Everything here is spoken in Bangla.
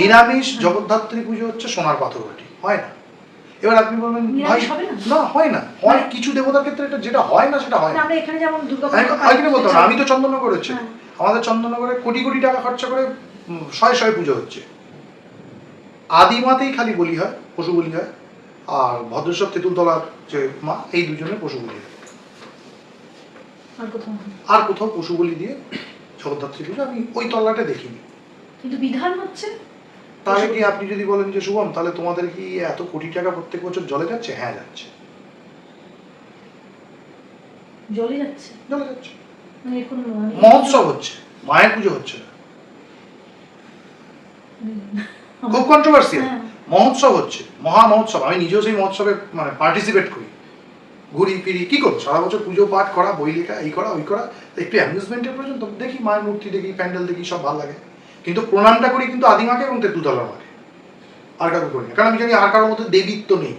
নিরামিষ হ্যাঁ। জগদ্ধাত্রী পুজো হচ্ছে সোনার পাথর বাটি। হয় না। এবার আপনি বলবেন না? হয় না। হয় কিছু দেবতার ক্ষেত্রে এটা যেটা হয় না সেটা হয় না। আমরা এখানে যেমন আমি আমি বলতাম আমি তো চন্দননগর হচ্ছে। হ্যাঁ। আমাদের চন্দননগরে কোটি কোটি টাকা খরচা করে শয়ে শয়ে পুজো হচ্ছে। আদিমাতেই খালি বলি হয় পশু বলি হয়। আর ভদ্রেশ্বর তেঁতুলতলার যে মা এই দুজনের পশু বলি হয়। আর কোথাও আর কোথাও পশু বলি দিয়ে জগদ্ধাত্রী পুজো আমি ওই তল্লাটা দেখিনি। কিন্তু বিধান হচ্ছে তাহলে কি আপনি যদি বলেন যে শুভম তাহলে তোমাদের কি এত কোটি টাকা প্রত্যেক বছর জলে যাচ্ছে? হ্যাঁ যাচ্ছে। জলে যাচ্ছে? জলে যাচ্ছে। মানে মানে- মহোৎসব হচ্ছে। মায়ের পুজো হচ্ছে। না খুব কন্ট্রোভার্সিয়াল হ্যাঁ। মহোৎসব হচ্ছে। মহা মহোৎসব। আমি নিজেও সেই মহোৎসবে মানে পার্টিসিপেট করি। ঘুরি ফিরি কি করব? সারা বছর পুজো পাঠ করা বই লেখা এই করা ওই করা। একটু অ্যামিউজমেন্টের প্রয়োজন তো। দেখি মায়ের মূর্তি দেখি প্যান্ডেল দেখি সব ভালো লাগে। কিন্তু প্রণামটা করি কিন্তু আদিমাকে এবং তেতুতলা মাকে। আর কাউকে করি না। কারণ আমি জানি আর কারোর মধ্যে দেবীত্ব নেই।